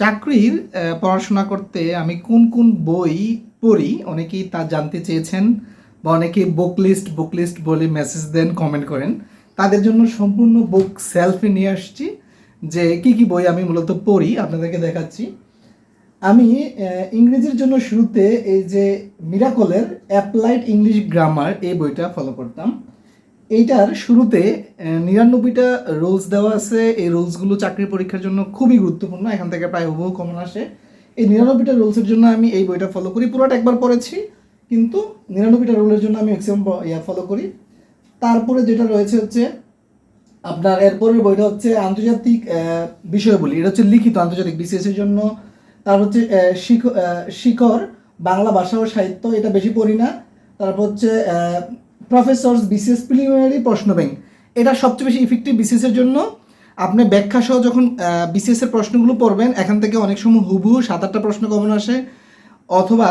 চাকরির পড়াশোনা করতে আমি কোন কোন বই পড়ি? অনেকেই তা জানতে চেয়েছেন বা অনেকেই বুক লিস্ট বুক লিস্ট বলে মেসেজ দেন কমেন্ট করেন। তাদের জন্য সম্পূর্ণ বুক সেলফি নিয়ে আসছি যে কি কি বই আমি মূলত পড়ি, আপনাদেরকে দেখাচ্ছি। আমি ইংরেজির জন্য শুরুতে এই যে মিরাকলের অ্যাপ্লাইড ইংলিশ গ্রামার এই বইটা ফলো করতাম। এইটার শুরুতে নিরানব্বইটা রোলস দেওয়া আছে। এই রোলসগুলো চাকরি পরীক্ষার জন্য খুবই গুরুত্বপূর্ণ এখান থেকে প্রায় হুবহু কমন আসে। এই নিরানব্বইটা রোলসের জন্য আমি এই বইটা ফলো করি। পুরোটা একবার পড়েছি কিন্তু নিরানব্বইটা রোলের জন্য আমি ম্যাক্সিমাম ইয়া ফলো করি। তারপরে যেটা রয়েছে হচ্ছে আপনার এরপরের বইটা হচ্ছে আন্তর্জাতিক আহ, বিষয়বলী। এটা হচ্ছে লিখিত আন্তর্জাতিক বিসিএস এর জন্য। তার হচ্ছে শিখ- শিখর বাংলা ভাষা ও সাহিত্য এটা বেশি পড়ি না। তারপর হচ্ছে প্রফেসরস বিসিএস প্রিলিমিনারি প্রশ্ন ব্যাংক। এটা সবচেয়ে বেশি ইফেক্টিভ বিসিএস এর জন্য। আপনি ব্যাখ্যা সহ যখন বিসিএস এর প্রশ্নগুলো পড়বেন, এখান থেকে অনেক সময় হুবহু সাত আটটা প্রশ্ন কমন আসে, অথবা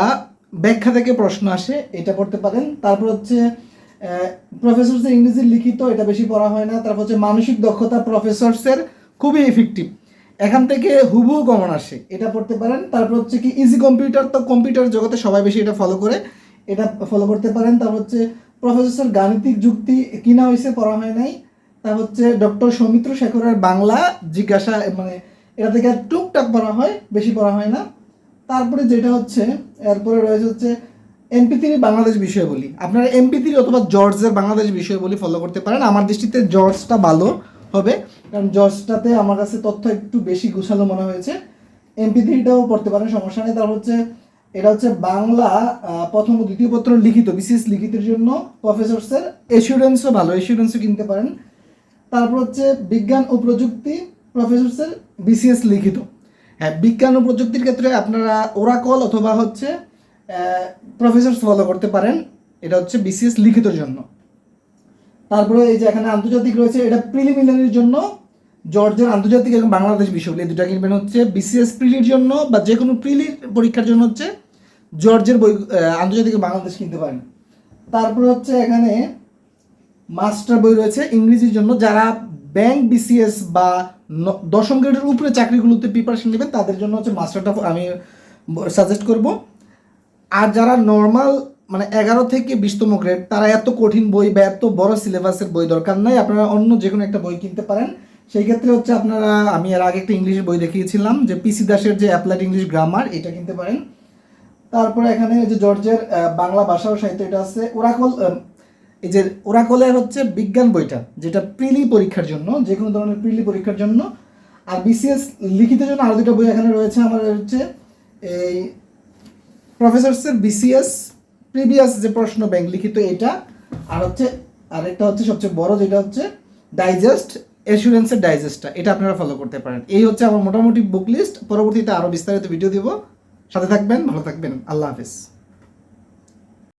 ব্যাখ্যা থেকে প্রশ্ন আসে, এটা পড়তে পারেন। তারপর হচ্ছে প্রফেসরসের ইংরেজি লিখিত, এটা বেশি পড়া হয় না। তারপর হচ্ছে মানসিক দক্ষতা প্রফেসরসের খুবই এফেক্টিভ এখান থেকে হুবহু কমন আসে, এটা পড়তে পারেন। তারপর হচ্ছে কি ইজি কম্পিউটার তো কম্পিউটার জগতে সবাই বেশি এটা ফলো করে। এটা ফলো করতে পারেন। তারপর হচ্ছে প্রফেসর গাণিতিক যুক্তি কিনা হয়েছে পড়া হয় নাই। তারপর হচ্ছে ডক্টর সৌমিত্র শেখরের বাংলা জিজ্ঞাসা মানে এটা থেকে টুকটাক পড়া হয়, বেশি পড়া হয় না। তারপরে যেটা হচ্ছে, এরপরে রয়েছে হচ্ছে এমপি থ্রি বাংলাদেশ বিষয় বলি। আপনারা এমপি থ্রি অথবা জর্জের বাংলাদেশ বিষয় বলি ফলো করতে পারেন। আমার দৃষ্টিতে জর্জটা ভালো হবে, কারণ জর্জটাতে আমার কাছে তথ্য একটু বেশি গুছালো মনে হয়েছে। এমপি থ্রিটাও পড়তে পারেন, সমস্যা নেই। তারপর হচ্ছে এটা হচ্ছে বাংলা প্রথম ও দ্বিতীয় পত্র লিখিত, বিসিএস লিখিতের জন্য প্রফেসরসের এসিউরেন্সও ভালো এসিউরেন্সও কিনতে পারেন। তারপর হচ্ছে বিজ্ঞান ও প্রযুক্তি প্রফেসরসের বিসিএস লিখিত। হ্যাঁ বিজ্ঞান ও প্রযুক্তির ক্ষেত্রে আপনারা ওরাকল অথবা হচ্ছে প্রফেসর ফলো করতে পারেন। এটা হচ্ছে বিসিএস লিখিতর জন্য। তারপরে এই যে এখানে আন্তর্জাতিক রয়েছে, এটা প্রিলিমিনারির জন্য জর্জের আন্তর্জাতিক এবং বাংলাদেশ এই দুটা কিনবেন হচ্ছে বিসিএস প্রিলির জন্য বা যে কোনো প্রিলির পরীক্ষার জন্য হচ্ছে জর্জের বই আন্তর্জাতিক বাংলাদেশ কিনতে পারেন। তারপরে হচ্ছে এখানে মাস্টার বই রয়েছে ইংরেজির জন্য। যারা ব্যাংক বিসিএস বা দশম গ্রেডের উপরে চাকরিগুলোতে প্রিপারেশন নেবেন, তাদের জন্য হচ্ছে মাস্টারটা আমি সাজেস্ট করব। আর যারা নর্মাল মানে এগারো থেকে বিশতম গ্রেড তারা এত কঠিন বই বা এত বড় সিলেবাসের বই দরকার নাই। আপনারা অন্য যে কোনো একটা বই কিনতে পারেন। সেই ক্ষেত্রে হচ্ছে আপনারা, আমি এর আগে একটা ইংলিশ বই দেখিয়েছিলাম, যে পিসি দাসের যে অ্যাপ্লাইড ইংলিশ গ্রামার এটা কিনতে পারেন। তারপরে এখানে যে জর্জের বাংলা ভাষা ও সাহিত্য এটা আছে। ওরাকল এই যে ওরাকলের হচ্ছে বিজ্ঞান বইটা, যেটা প্রিলি পরীক্ষার জন্য, যে কোনো ধরনের প্রিলি পরীক্ষার জন্য। আর বিসিএস লিখিতের জন্য আরও দুটো বই এখানে রয়েছে আমার হচ্ছে, এই প্রফেসরসের বিসিএস প্রিভিয়াস যে প্রশ্ন ব্যাংক লিখিত এটা, আর হচ্ছে, আরেকটা হচ্ছে সবচেয়ে বড়, যেটা হচ্ছে ডাইজেস্ট এসুরেন্সের ডাইজেস্টটা এটা আপনারা ফলো করতে পারেন। এই হচ্ছে আমার মোটামুটি বুক লিস্ট পরবর্তীতে আরও বিস্তারিত ভিডিও দিব। সাথে থাকবেন, ভালো থাকবেন। আল্লাহ হাফিজ।